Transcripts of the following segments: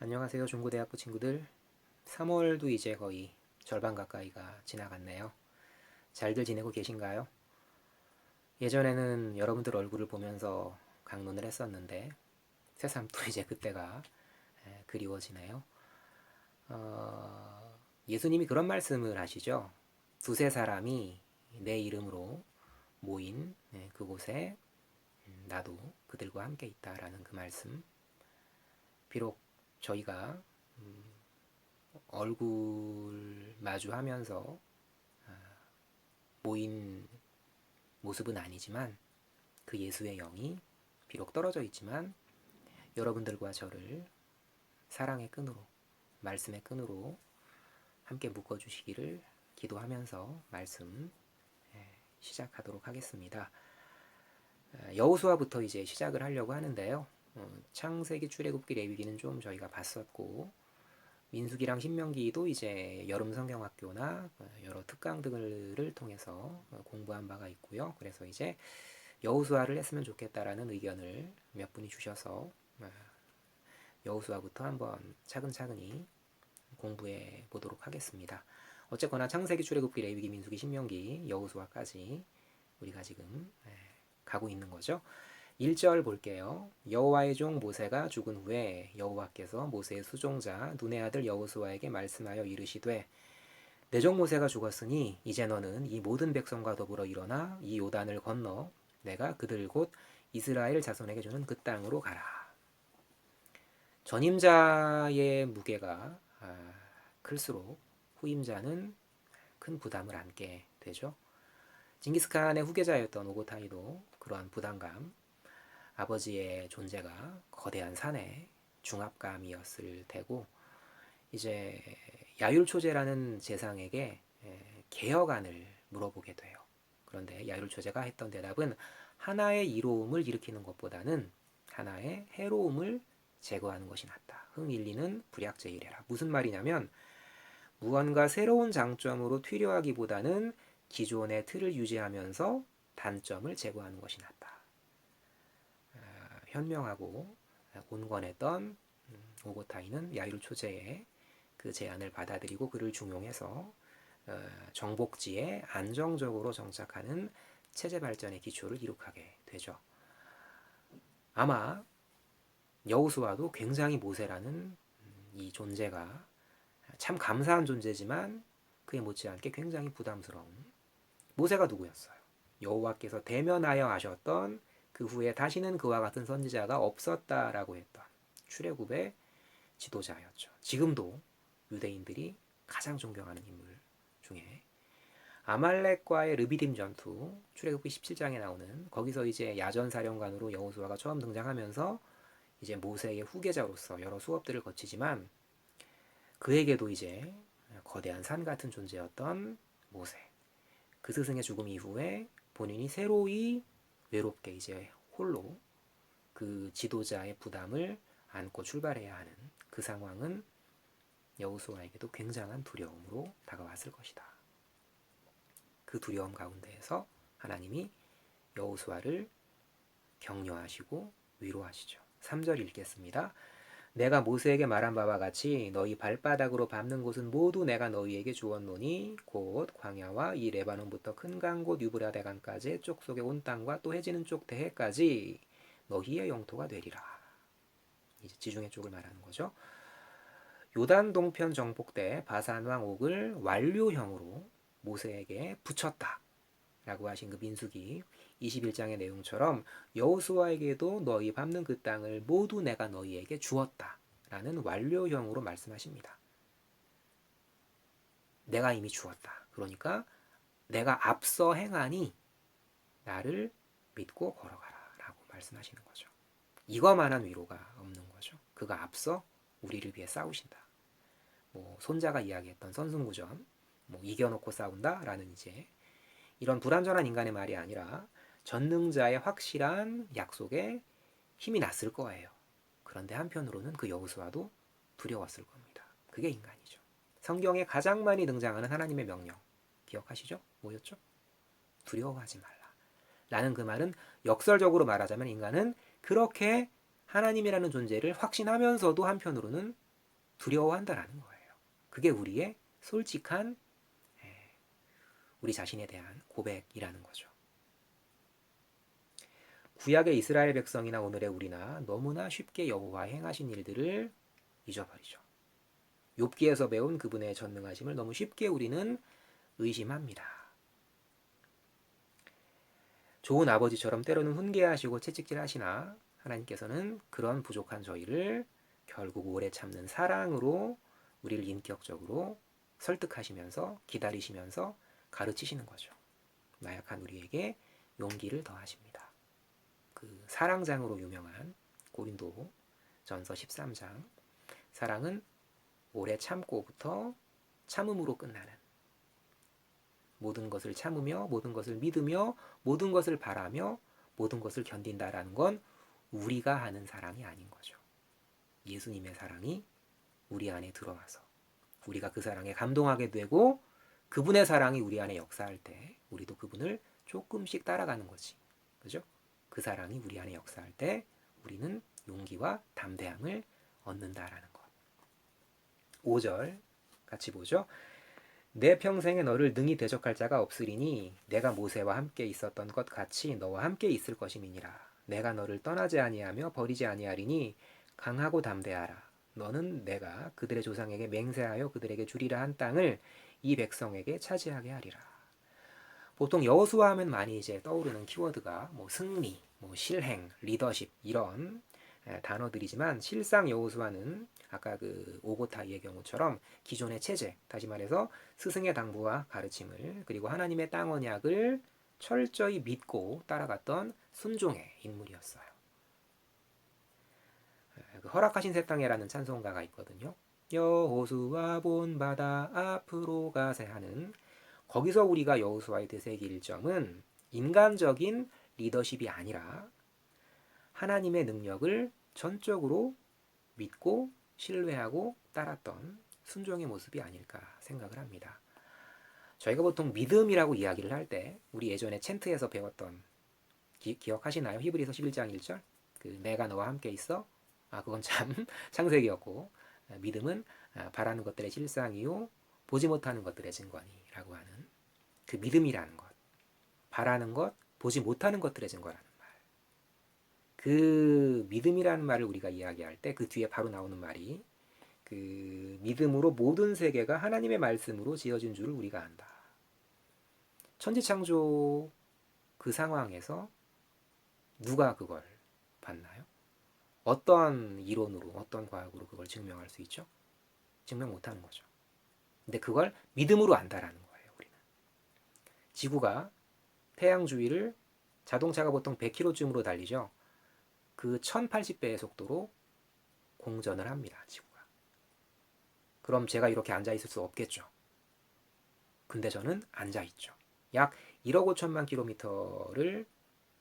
안녕하세요 중고대학부 친구들. 3월도 이제 거의 절반 가까이가 지나갔네요. 잘들 지내고 계신가요? 예전에는 여러분들 얼굴을 보면서 강론을 했었는데 새삼 또 이제 그때가 에, 그리워지네요. 어, 예수님이 그런 말씀을 하시죠. 두세 사람이 내 이름으로 모인 에, 그곳에 음, 나도 그들과 함께 있다라는 그 말씀. 비록 저희가 음, 얼굴 마주하면서 아, 모인 모습은 아니지만 그 예수의 영이 비록 떨어져 있지만 여러분들과 저를 사랑의 끈으로 말씀의 끈으로 함께 묶어 주시기를 기도하면서 말씀 예, 시작하도록 하겠습니다. 아, 여호수아부터 이제 시작을 하려고 하는데요. 어, 창세기, 출애굽기, 레위기는 좀 저희가 봤었고 민수기랑 신명기도 이제 여름 성경학교나 어, 여러 특강 등을 통해서 어, 공부한 바가 있고요. 그래서 이제 여호수아를 했으면 좋겠다라는 의견을 몇 분이 주셔서 어, 여호수아부터 한번 차근차근히 공부해 보도록 하겠습니다. 어쨌거나 창세기, 출애굽기, 레위기, 민수기, 신명기, 여호수아까지 우리가 지금 예, 가고 있는 거죠. 1절 볼게요. 여호와의 종 모세가 죽은 후에 여호와께서 모세의 수종자 눈의 아들 여호수아에게 말씀하여 이르시되 내 종 모세가 죽었으니 이제 너는 이 모든 백성과 더불어 일어나 이 요단을 건너 내가 그들 곧 이스라엘 자손에게 주는 그 땅으로 가라. 전임자의 무게가 아, 클수록 후임자는 큰 부담을 안게 되죠. 징기스칸의 후계자였던 오고타이도 그러한 부담감, 아버지의 존재가 거대한 산의 중압감이었을 테고 이제 야율초제라는 재상에게 에, 개혁안을 물어보게 돼요. 그런데 야율초제가 했던 대답은 하나의 이로움을 일으키는 것보다는 하나의 해로움을 제거하는 것이 낫다. 흥일리는 불약제이래라. 무슨 말이냐면 무언가 새로운 장점으로 튀려하기보다는 기존의 틀을 유지하면서 단점을 제거하는 것이 낫다. 아, 현명하고 온건했던 음, 오고타이는 야이루 초제의 그 제안을 받아들이고 그를 중용해서 어, 정복지에 안정적으로 정착하는 체제 발전의 기초를 이룩하게 되죠. 아마 여우수와도 굉장히 모세라는 음, 이 존재가 참 감사한 존재지만 그에 못지않게 굉장히 부담스러운 모세가 누구였어요? 여호와께서 대면하여 하셨던 그 후에 다시는 그와 같은 선지자가 없었다라고 했던 출애굽의 지도자였죠. 지금도 유대인들이 가장 존경하는 인물 중에 아말렉과의 르비딤 전투 출애굽기 17장에 나오는 거기서 이제 야전 사령관으로 여호수아가 처음 등장하면서 이제 모세의 후계자로서 여러 수업들을 거치지만 그에게도 이제 거대한 산 같은 존재였던 모세 그 스승의 죽음 이후에 본인이 새로이 외롭게 이제 홀로 그 지도자의 부담을 안고 출발해야 하는 그 상황은 여우수아에게도 굉장한 두려움으로 다가왔을 것이다. 그 두려움 가운데에서 하나님이 여우수아를 격려하시고 위로하시죠. 3절 읽겠습니다. 내가 모세에게 말한 바와 같이 너희 발바닥으로 밟는 곳은 모두 내가 너희에게 주었노니 곧 광야와 이 레바논부터 큰 강 곧 유브라데 강까지 쪽 속의 온 땅과 또 해지는 쪽 대해까지 너희의 영토가 되리라. 이제 지중해 쪽을 말하는 거죠. 요단 동편 정복 때 바산 왕 옥을 완료형으로 모세에게 붙였다. 라고 하신 그 민수기 21장의 내용처럼 여호수아에게도 너희 밟는 그 땅을 모두 내가 너희에게 주었다. 라는 완료형으로 말씀하십니다. 내가 이미 주었다. 그러니까 내가 앞서 행하니 나를 믿고 걸어가라. 라고 말씀하시는 거죠. 이거만한 위로가 없는 거죠. 그가 앞서 우리를 위해 싸우신다. 뭐 손자가 이야기했던 선승구전, 뭐 이겨놓고 싸운다라는 이제 이런 불완전한 인간의 말이 아니라 전능자의 확실한 약속에 힘이 났을 거예요. 그런데 한편으로는 그 여호수아도 두려웠을 겁니다. 그게 인간이죠. 성경에 가장 많이 등장하는 하나님의 명령 기억하시죠? 뭐였죠? 두려워하지 말라. 라는 그 말은 역설적으로 말하자면 인간은 그렇게 하나님이라는 존재를 확신하면서도 한편으로는 두려워한다라는 거예요. 그게 우리의 솔직한 예, 우리 자신에 대한 고백이라는 거죠. 구약의 이스라엘 백성이나 오늘의 우리나 너무나 쉽게 여호와 행하신 일들을 잊어버리죠. 욥기에서 배운 그분의 전능하심을 너무 쉽게 우리는 의심합니다. 좋은 아버지처럼 때로는 훈계하시고 채찍질하시나 하나님께서는 그런 부족한 저희를 결국 오래 참는 사랑으로 우리를 인격적으로 설득하시면서 기다리시면서 가르치시는 거죠. 나약한 우리에게 용기를 더하십니다. 그 사랑장으로 유명한 고린도 전서 13장 사랑은 오래 참고부터 참음으로 끝나는 모든 것을 참으며 모든 것을 믿으며 모든 것을 바라며 모든 것을 견딘다라는 건 우리가 하는 사랑이 아닌 거죠. 예수님의 사랑이 우리 안에 들어와서 우리가 그 사랑에 감동하게 되고 그분의 사랑이 우리 안에 역사할 때 우리도 그분을 조금씩 따라가는 거지. 그죠? 그 사랑이 우리 안에 역사할 때 우리는 용기와 담대함을 얻는다라는 것. 5절 같이 보죠. 내 평생에 너를 능히 대적할 자가 없으리니 내가 모세와 함께 있었던 것 같이 너와 함께 있을 것임이니라. 내가 너를 떠나지 아니하며 버리지 아니하리니 강하고 담대하라. 너는 내가 그들의 조상에게 맹세하여 그들에게 주리라 한 땅을 이 백성에게 차지하게 하리라. 보통 여호수아 하면 많이 이제 떠오르는 키워드가 뭐 승리, 뭐 실행, 리더십 이런 단어들이지만 실상 여호수아는 아까 그 오고타이의 경우처럼 기존의 체제, 다시 말해서 스승의 당부와 가르침을 그리고 하나님의 땅 언약을 철저히 믿고 따라갔던 순종의 인물이었어요. 그 허락하신 새 땅에라는 찬송가가 있거든요. 여호수아 본 바다 앞으로 가세 하는 거기서 우리가 여호수아의 되새길 점은 인간적인 리더십이 아니라 하나님의 능력을 전적으로 믿고 신뢰하고 따랐던 순종의 모습이 아닐까 생각을 합니다. 저희가 보통 믿음이라고 이야기를 할 때 우리 예전에 챈트에서 배웠던 기, 억하시나요? 히브리서 11장 1절? 그 내가 너와 함께 있어? 아 그건 참 창세기였고 아, 믿음은 아, 바라는 것들의 실상이요 보지 못하는 것들의 증거니라고 하는 그 믿음이라는 것 바라는 것 보지 못하는 것들의 증거라는 말. 그 믿음이라는 말을 우리가 이야기할 때 그 뒤에 바로 나오는 말이 그 믿음으로 모든 세계가 하나님의 말씀으로 지어진 줄을 우리가 안다. 천지 창조 그 상황에서 누가 그걸 봤나요? 어떤 이론으로, 어떤 과학으로 그걸 증명할 수 있죠? 증명 못 하는 거죠. 근데 그걸 믿음으로 안다라는 거예요, 우리는. 지구가 태양 주위를 자동차가 보통 100km쯤으로 달리죠. 그 1080배의 속도로 공전을 합니다, 지구가. 그럼 제가 이렇게 앉아 있을 수 없겠죠. 근데 저는 앉아 있죠. 약 1억 5천만 킬로미터를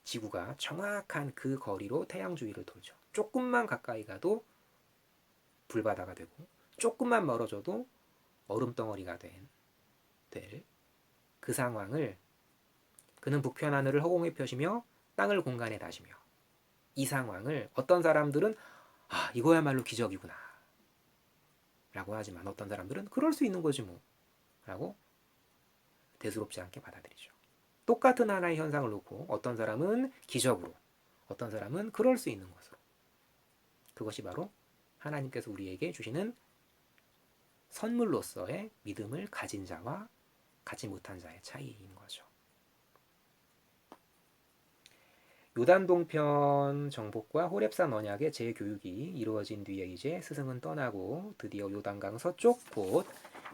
지구가 정확한 그 거리로 태양 주위를 돌죠. 조금만 가까이 가도 불바다가 되고 조금만 멀어져도 얼음 덩어리가 된 될 그 상황을 그는 북편 하늘을 허공에 펴시며 땅을 공간에 다시며 이 상황을 어떤 사람들은 아 이거야말로 기적이구나 라고 하지만 어떤 사람들은 그럴 수 있는 거지 뭐 라고 대수롭지 않게 받아들이죠. 똑같은 하나의 현상을 놓고 어떤 사람은 기적으로 어떤 사람은 그럴 수 있는 것으로 그것이 바로 하나님께서 우리에게 주시는 선물로서의 믿음을 가진 자와 가지 못한 자의 차이인 거죠. 요단 동편 정복과 호렙산 언약의 재교육이 이루어진 뒤에 이제 스승은 떠나고 드디어 요단강 서쪽 곳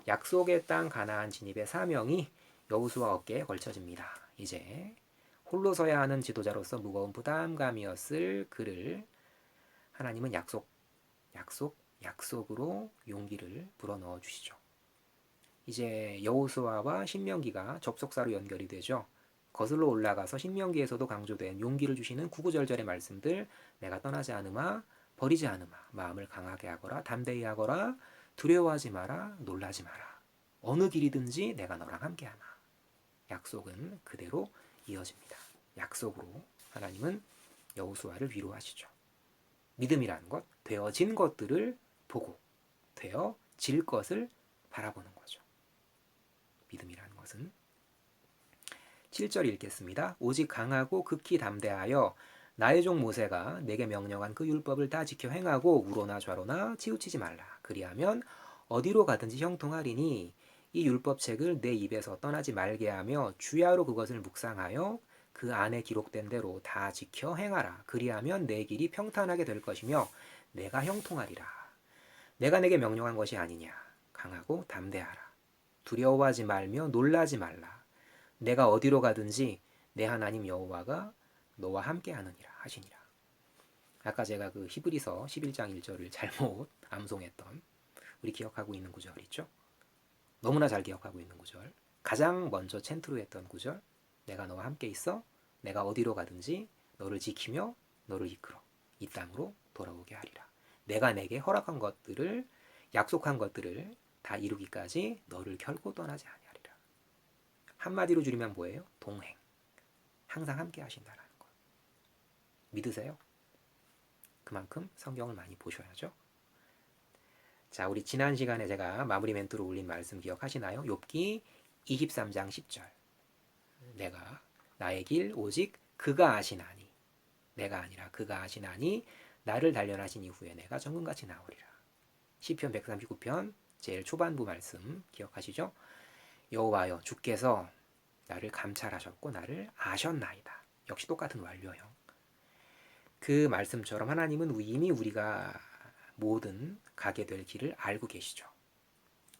약속의 땅 가나안 진입의 사명이 여우수와 어깨에 걸쳐집니다. 이제 홀로 서야 하는 지도자로서 무거운 부담감이었을 그를 하나님은 약속, 약속, 약속으로 용기를 불어넣어 주시죠. 이제 여호수아와 신명기가 접속사로 연결이 되죠. 거슬러 올라가서 신명기에서도 강조된 용기를 주시는 구구절절의 말씀들 내가 떠나지 않으마 버리지 않으마 마음을 강하게 하거라 담대히 하거라 두려워하지 마라 놀라지 마라 어느 길이든지 내가 너랑 함께하마 약속은 그대로 이어집니다. 약속으로 하나님은 여호수아를 위로하시죠. 믿음이라는 것 되어진 것들을 보고 되어 질 것을 바라보는 거죠. 믿음이라는 것은 7절 읽겠습니다. 오직 강하고 극히 담대하여 나의 종 모세가 내게 명령한 그 율법을 다 지켜 행하고 우로나 좌로나 치우치지 말라. 그리하면 어디로 가든지 형통하리니 이 율법책을 내 입에서 떠나지 말게 하며 주야로 그것을 묵상하여 그 안에 기록된 대로 다 지켜 행하라. 그리하면 내 길이 평탄하게 될 것이며 내가 형통하리라. 내가 내게 명령한 것이 아니냐. 강하고 담대하라. 두려워하지 말며 놀라지 말라. 내가 어디로 가든지 내 하나님 여호와가 너와 함께 하느니라 하시니라. 아까 제가 그 히브리서 11장 1절을 잘못 암송했던 우리 기억하고 있는 구절 있죠? 너무나 잘 기억하고 있는 구절. 가장 먼저 챈트로 구절. 내가 너와 함께 있어. 내가 어디로 가든지 너를 지키며 너를 이끌어 이 땅으로 돌아오게 하리라. 내가 내게 허락한 것들을 약속한 것들을 다 이루기까지 너를 결코 떠나지 아니하리라. 한마디로 줄이면 뭐예요? 동행. 항상 함께 하신다라는 것. 믿으세요? 그만큼 성경을 많이 보셔야죠. 자, 우리 지난 시간에 제가 마무리 멘트로 올린 말씀 기억하시나요? 욥기 23장 10절. 내가 나의 길 오직 그가 아시나니 내가 아니라 그가 아시나니 나를 단련하신 이후에 내가 정금같이 나오리라. 시편 139편 제일 초반부 말씀 기억하시죠? 여호와여 주께서 나를 감찰하셨고 나를 아셨나이다. 역시 똑같은 완료형. 그 말씀처럼 하나님은 이미 우리가 모든 가게 될 길을 알고 계시죠.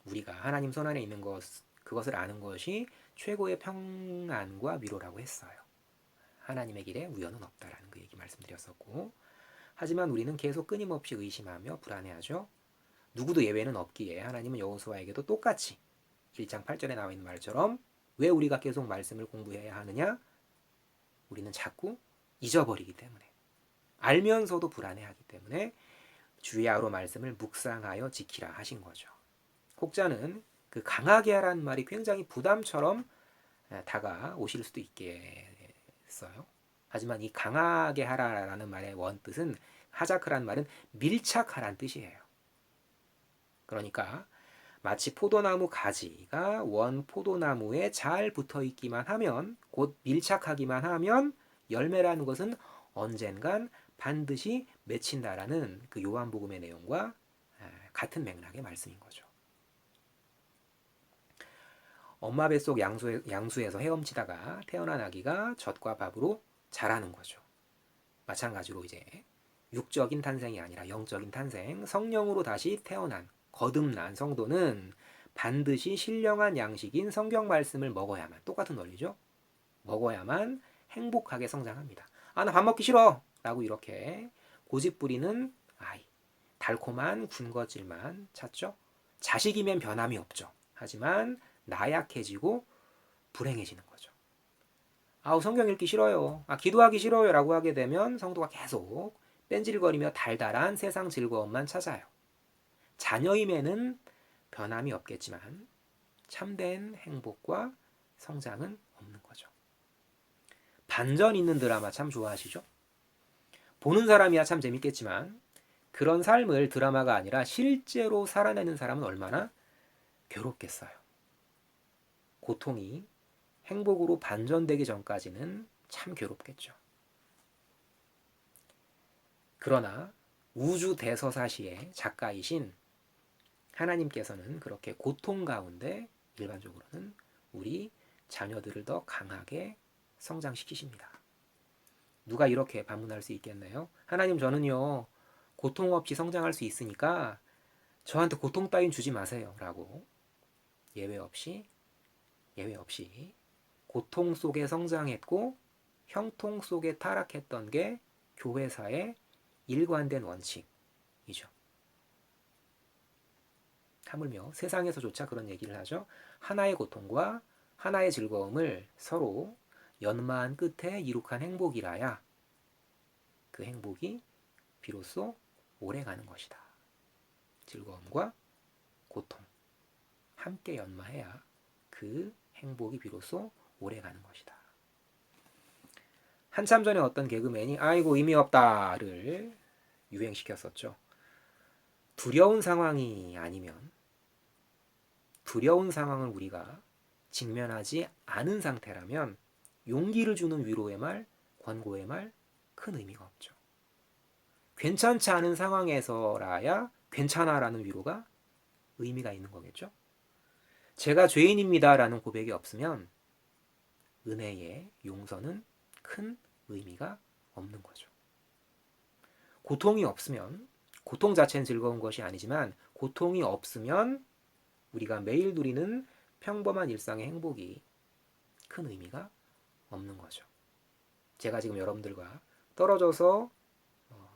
우리가 하나님 손 안에 있는 것 그것을 아는 것이 최고의 평안과 위로라고 했어요. 하나님의 길에 우연은 없다라는 그 얘기 말씀드렸었고 하지만 우리는 계속 끊임없이 의심하며 불안해하죠. 누구도 예외는 없기에 하나님은 여호수아에게도 똑같이 1장 8절에 나와 있는 말처럼 왜 우리가 계속 말씀을 공부해야 하느냐? 우리는 자꾸 잊어버리기 때문에 알면서도 불안해하기 때문에 주야로 말씀을 묵상하여 지키라 하신 거죠. 혹자는 그 강하게 하라는 말이 굉장히 부담처럼 다가오실 수도 있겠어요. 하지만 이 강하게 하라라는 말의 원뜻은 하자크라는 말은 밀착하라는 뜻이에요. 그러니까 마치 포도나무 가지가 원 포도나무에 잘 붙어 있기만 하면 곧 밀착하기만 하면 열매라는 것은 언젠간 반드시 맺힌다라는 그 요한복음의 내용과 같은 맥락의 말씀인 거죠. 엄마 뱃속 양수, 양수에서 헤엄치다가 태어난 아기가 젖과 밥으로 자라는 거죠. 마찬가지로 이제 육적인 탄생이 아니라 영적인 탄생, 성령으로 다시 태어난 거듭난 성도는 반드시 신령한 양식인 성경 말씀을 먹어야만 똑같은 원리죠. 먹어야만 행복하게 성장합니다. 아, 나 밥 먹기 싫어. 라고 이렇게 고집 부리는 아이. 달콤한 군것질만 찾죠. 자식이면 변함이 없죠. 하지만 나약해지고 불행해지는 거죠. 아우 성경 읽기 싫어요. 아 기도하기 싫어요라고 하게 되면 성도가 계속 뺀질거리며 달달한 세상 즐거움만 찾아요. 자녀임에는 변함이 없겠지만 참된 행복과 성장은 없는 거죠. 반전 있는 드라마 참 좋아하시죠? 보는 사람이야 참 재밌겠지만 그런 삶을 드라마가 아니라 실제로 살아내는 사람은 얼마나 괴롭겠어요. 고통이 행복으로 반전되기 전까지는 참 괴롭겠죠. 그러나 우주 대서사시의 작가이신 하나님께서는 그렇게 고통 가운데 일반적으로는 우리 자녀들을 더 강하게 성장시키십니다. 누가 이렇게 반문할 수 있겠나요? 하나님 저는요 고통 없이 성장할 수 있으니까 저한테 고통 따윈 주지 마세요. 라고 예외 없이 예외 없이 고통 속에 성장했고 형통 속에 타락했던 게 교회사의 일관된 원칙이죠. 하물며 세상에서조차 그런 얘기를 하죠. 하나의 고통과 하나의 즐거움을 서로 연마한 끝에 이룩한 행복이라야 그 행복이 비로소 오래 가는 것이다. 즐거움과 고통 함께 연마해야 그 행복이 비로소 오래 가는 것이다. 한참 전에 어떤 개그맨이 아이고 의미 없다를 유행시켰었죠. 두려운 상황이 아니면 두려운 상황을 우리가 직면하지 않은 상태라면 용기를 주는 위로의 말, 권고의 말 큰 의미가 없죠. 괜찮지 않은 상황에서라야 괜찮아라는 위로가 의미가 있는 거겠죠. 제가 죄인입니다라는 고백이 없으면 은혜의 용서는 큰 의미가 없는 거죠. 고통이 없으면 고통 자체는 즐거운 것이 아니지만 고통이 없으면 우리가 매일 누리는 평범한 일상의 행복이 큰 의미가 없는 거죠. 제가 지금 여러분들과 떨어져서 어,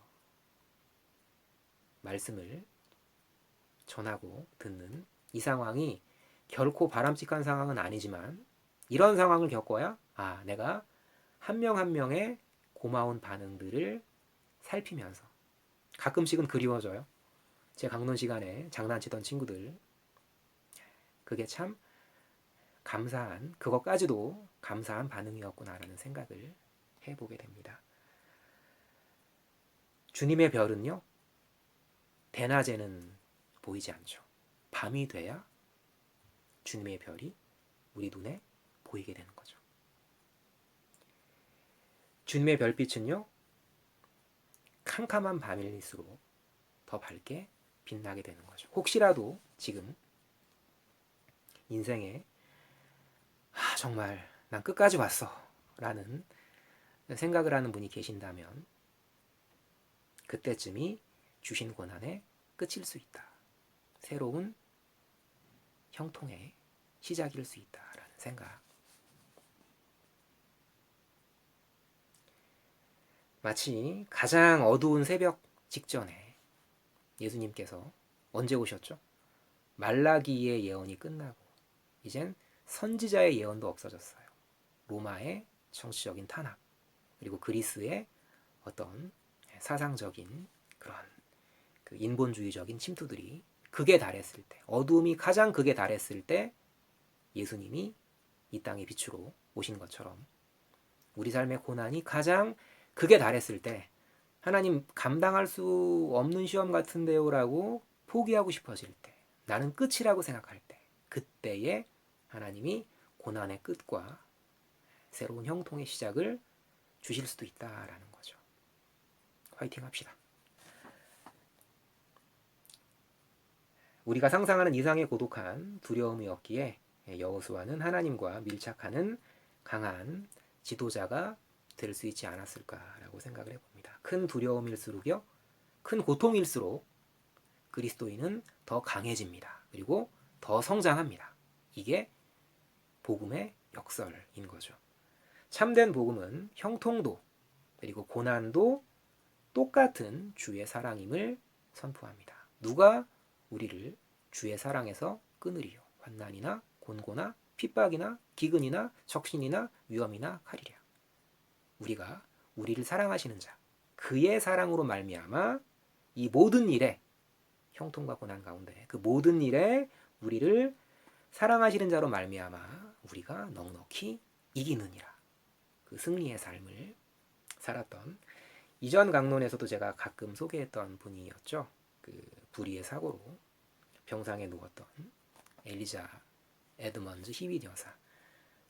말씀을 전하고 듣는 이 상황이 결코 바람직한 상황은 아니지만 이런 상황을 겪어야 아 내가 한 명한 명의 고마운 반응들을 살피면서 가끔씩은 그리워져요. 제 강론 시간에 장난치던 친구들 그게 참 감사한 그것까지도 감사한 반응이었구나라는 생각을 해보게 됩니다. 주님의 별은요 대낮에는 보이지 않죠. 밤이 돼야 주님의 별이 우리 눈에 보이게 되는 거죠. 주님의 별빛은요 캄캄한 밤일수록 더 밝게 빛나게 되는 거죠. 혹시라도 지금 인생에 아, 정말 난 끝까지 왔어 라는 생각을 하는 분이 계신다면 그때쯤이 주신 고난의 끝일 수 있다. 새로운 형통의 시작일 수 있다라는 생각. 마치 가장 어두운 새벽 직전에 예수님께서 언제 오셨죠? 말라기의 예언이 끝나고 이젠 선지자의 예언도 없어졌어요. 로마의 정치적인 탄압 그리고 그리스의 어떤 사상적인 그런 그 인본주의적인 침투들이 극에 달했을 때 어둠이 가장 극에 달했을 때 예수님이 이 땅의 빛으로 오신 것처럼 우리 삶의 고난이 가장 극에 달했을 때 하나님 감당할 수 없는 시험 같은데요라고 포기하고 싶어질 때 나는 끝이라고 생각할 때 그때에 하나님이 고난의 끝과 새로운 형통의 시작을 주실 수도 있다라는 거죠. 화이팅 합시다. 우리가 상상하는 이상의 고독한 두려움이었기에 여호수아는 하나님과 밀착하는 강한 지도자가 될 수 있지 않았을까라고 생각을 해봅니다. 큰 두려움일수록요, 큰 고통일수록 그리스도인은 더 강해집니다. 그리고 더 성장합니다. 이게 복음의 역설인 거죠. 참된 복음은 형통도 그리고 고난도 똑같은 주의 사랑임을 선포합니다. 누가 우리를 주의 사랑에서 끊으리요. 환난이나 곤고나 핍박이나 기근이나 적신이나 위험이나 칼이랴. 우리가 우리를 사랑하시는 자 그의 사랑으로 말미암아 이 모든 일에 형통과 고난 가운데 그 모든 일에 우리를 사랑하시는 자로 말미암아 우리가 넉넉히 이기느니라. 그 승리의 삶을 살았던 이전 강론에서도 제가 가끔 소개했던 분이었죠. 그 불의의 사고로 병상에 누웠던 엘리자 에드먼즈 히윗 여사.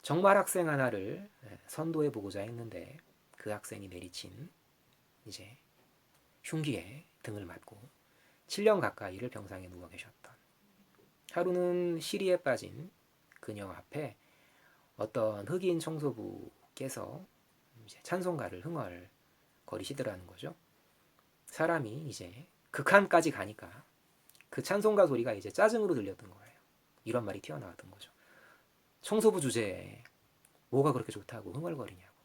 정말 학생 하나를 예, 선도해 보고자 했는데 그 학생이 내리친 이제 흉기에 등을 맞고 7년 가까이를 병상에 누워 계셨던 하루는 시리에 빠진 그녀 앞에 어떤 흑인 청소부께서 이제 찬송가를 흥얼거리시더라는 거죠. 사람이 이제 극한까지 가니까 그 찬송가 소리가 이제 짜증으로 들렸던 거예요. 이런 말이 튀어나왔던 거죠. 청소부 주제에 뭐가 그렇게 좋다고 흥얼거리냐고.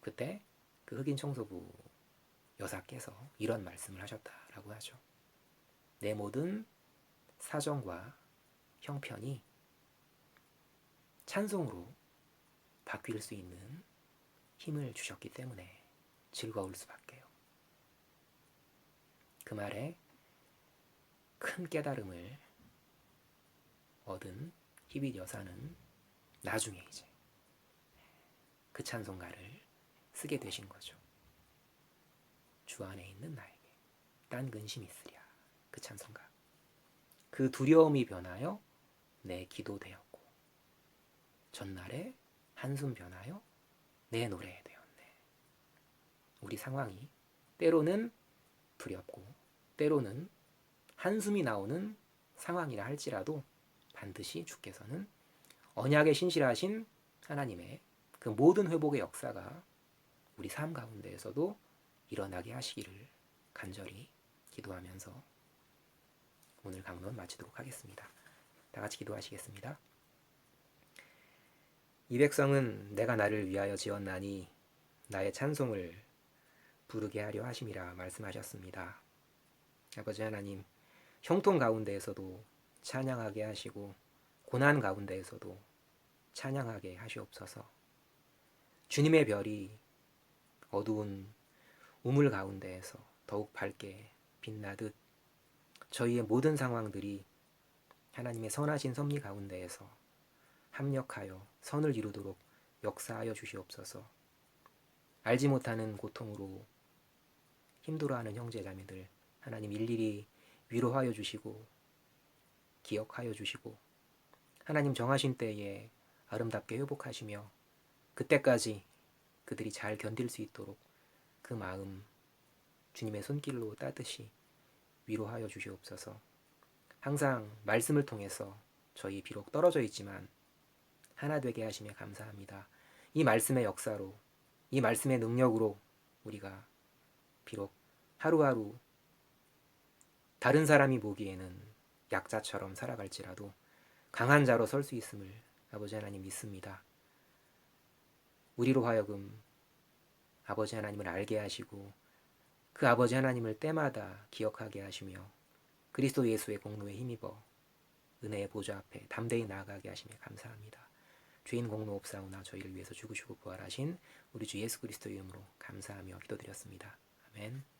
그때 그 흑인 청소부 여사께서 이런 말씀을 하셨다라고 하죠. 내 모든 사정과 형편이 찬송으로 바뀔 수 있는 힘을 주셨기 때문에 즐거울 수밖에요. 그 말에 큰 깨달음을 얻은 히빗 여사는 나중에 이제 그 찬송가를 쓰게 되신 거죠. 주 안에 있는 나에게 딴 근심 있으랴. 그 찬송가. 그 두려움이 변하여 내 기도 되었고 전날에 한숨 변하여 내 노래 되었네. 우리 상황이 때로는 두렵고 때로는 한숨이 나오는 상황이라 할지라도 반드시 주께서는 언약에 신실하신 하나님의 그 모든 회복의 역사가 우리 삶 가운데에서도 일어나게 하시기를 간절히 기도하면서 오늘 강론 마치도록 하겠습니다. 다 같이 기도하시겠습니다. 이 백성은 내가 나를 위하여 지었나니 나의 찬송을 부르게 하려 하심이라 말씀하셨습니다. 아버지 하나님, 형통 가운데에서도 찬양하게 하시고 고난 가운데에서도 찬양하게 하시옵소서. 주님의 별이 어두운 우물 가운데에서 더욱 밝게 빛나듯 저희의 모든 상황들이 하나님의 선하신 섭리 가운데에서 합력하여 선을 이루도록 역사하여 주시옵소서. 알지 못하는 고통으로 힘들어하는 형제자매들 하나님 일일이 위로하여 주시고 기억하여 주시고 하나님 정하신 때에 아름답게 회복하시며 그때까지 그들이 잘 견딜 수 있도록 그 마음 주님의 손길로 따뜻이 위로하여 주시옵소서. 항상 말씀을 통해서 저희 비록 떨어져 있지만 하나 되게 하심에 감사합니다. 이 말씀의 역사로 이 말씀의 능력으로 우리가 비록 하루하루 다른 사람이 보기에는 약자처럼 살아갈지라도 강한 자로 설 수 있음을 아버지 하나님 믿습니다. 우리로 하여금 아버지 하나님을 알게 하시고 그 아버지 하나님을 때마다 기억하게 하시며 그리스도 예수의 공로에 힘입어 은혜의 보좌 앞에 담대히 나아가게 하시며 감사합니다. 주인 공로 없사오나 저희를 위해서 죽으시고 부활하신 우리 주 예수 그리스도의 이름으로 감사하며 기도드렸습니다. 아멘.